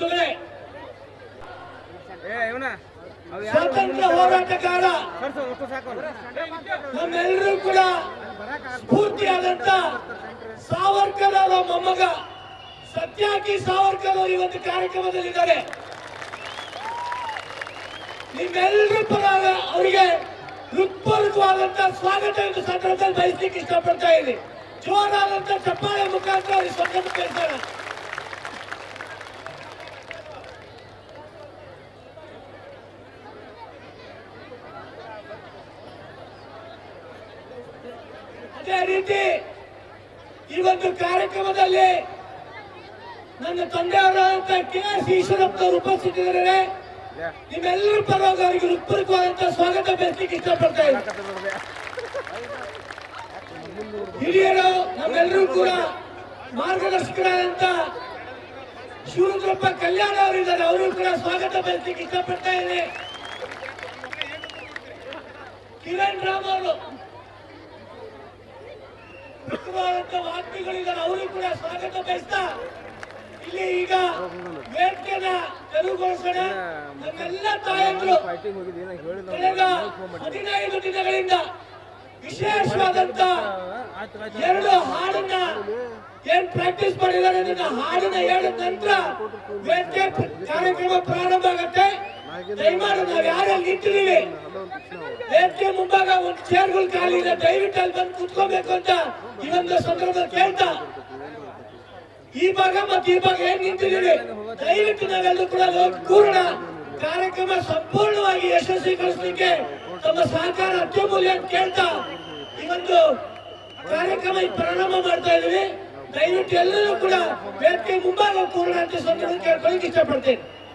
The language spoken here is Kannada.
ಬರುತ್ತದೆ ಸ್ವಾತಂತ್ರ್ಯ ಹೋರಾಟಗಾರ ನಮ್ಮೆಲ್ಲರೂ ಕೂಡ ಸ್ಫೂರ್ತಿಯಾದಂತ ಸಾವರ್ಕರ್ ಅವರ ಮೊಮ್ಮಗ ಸತ್ಯಾಕಿ ಸಾವರ್ಕರ್ ಅವರು ಈ ಕಾರ್ಯಕ್ರಮದಲ್ಲಿದ್ದಾರೆ. ನಿಮ್ಮೆಲ್ಲರೂ ಪರ ಅವರಿಗೆ ಹೃತ್ಪೂರ್ವಕವಾದಂತ ಸ್ವಾಗತ ಎಂದು ಸಂದರ್ಭದಲ್ಲಿ ಬಯಸಲಿಕ್ಕೆ ಇಷ್ಟಪಡ್ತಾ ಇದ್ದೀನಿ. ಜೋರಾದಂತ ಚಪ್ಪಾಳೆ ಮುಖಾಂತರ ಸ್ವಾಗತ ಕೇಳ್ತಾರೆ ಅದೇ ರೀತಿ ಈ ಒಂದು ಕಾರ್ಯಕ್ರಮದಲ್ಲಿ ನನ್ನ ತಂದೆಯವರಾದಂತ ಕೆ ಎಸ್ ಈಶ್ವರಪ್ಪನವರು ಉಪಸ್ಥಿತರಿದ್ದಾರೆ ನಿಮ್ಮೆಲ್ಲರ ಪರವಾಗಿ ಅವರಿಗೆ ಹೃತ್ಪೂರ್ವಕವಾದಂತ ಸ್ವಾಗತ ಬಯಸ್ಲಿಕ್ಕೆ ಇಷ್ಟಪಡ್ತಾ ಇದ್ದೀನಿ. ಹಿರಿಯರು, ನಮ್ಮೆಲ್ಲರೂ ಕೂಡ ಮಾರ್ಗದರ್ಶಕರಾದಂತ ಶಿವರುದ್ರಪ್ಪ ಕಲ್ಯಾಣ ಅವರಿದ್ದಾರೆ, ಅವರು ಕೂಡ ಸ್ವಾಗತ ಬೆಳೆಸಲಿಕ್ಕೆ ಇಷ್ಟಪಡ್ತಾ ಇದ್ದೀನಿ. ಕಿರಣ್ ರಾಮ್ ಅವರು ಪ್ರಮುಖವಾದಂತ ವಾಗ್ಮಿಗಳಿದ್ದಾರೆ ಅವರು ಕೂಡ ಸ್ವಾಗತ ಬಯಸ್ತಾ, ಇಲ್ಲಿ ಈಗ ವೇದಿಕೆನ ತೆರವುಗೊಳಿಸೋಣ. ನಮ್ಮೆಲ್ಲ ತಾಯಂದ್ರು ಕಳೆದ ಹದಿನೈದು ದಿನಗಳಿಂದ ವಿಶೇಷವಾದಂತ ಎರಡು ಹಾಡನ್ನ ಏನ್ ಪ್ರಾಕ್ಟೀಸ್ ಮಾಡಿದ್ದಾರೆ ಅದನ್ನ ಹಾಡನ್ನ ಹೇಳಿದ ನಂತರ ವೇದಿಕೆ ಕಾರ್ಯಕ್ರಮ ಪ್ರಾರಂಭ ದಯಮಾಡಿ ನಾವು ನಿಂತಿದ್ದೀವಿ? ವೇದಿಕೆ ಮುಂಭಾಗ ಒಂದು ಚೇರ್ಗಳು ಖಾಲಿ ಇದೆ? ದಯವಿಟ್ಟು ಅಲ್ಲಿ ಬಂದು ಕುತ್ಕೋಬೇಕು ಅಂತ ಒಂದು ಸಂದರ್ಭದಲ್ಲಿ ಕೇಳ್ತಾ. ಈ ಭಾಗ ಮತ್ತು ಈ ಭಾಗ ಏನ್ ನಿಂತಿದ್ದೀವಿ? ದಯವಿಟ್ಟು ನಾವೆಲ್ಲರೂ ಕೂಡ ಕೂರೋಣ ಕಾರ್ಯಕ್ರಮ ಸಂಪೂರ್ಣವಾಗಿ ಯಶಸ್ವಿ ಯಶಸ್ವಿಗೊಳಿಸಲಿಕ್ಕೆ ತಮ್ಮ ಸಹಕಾರ ಅತ್ಯಮೂಲ್ಯ ಅಂತ ಕೇಳ್ತಾ ಒಂದು ಕಾರ್ಯಕ್ರಮ ಪ್ರಾರಂಭ ಮಾಡ್ತಾ ಇದೀವಿ ದಯವಿಟ್ಟು ಎಲ್ಲರೂ ಕೂಡ ವೇದಿಕೆ ಮುಂಭಾಗ ಕೂರೋಣ ಅಂತ ಸಂದರ್ಭದಲ್ಲಿ ಕೇಳ್ಕೊಳ್ಳಿಕ್ಕೆ ಇಷ್ಟಪಡ್ತೇನೆ.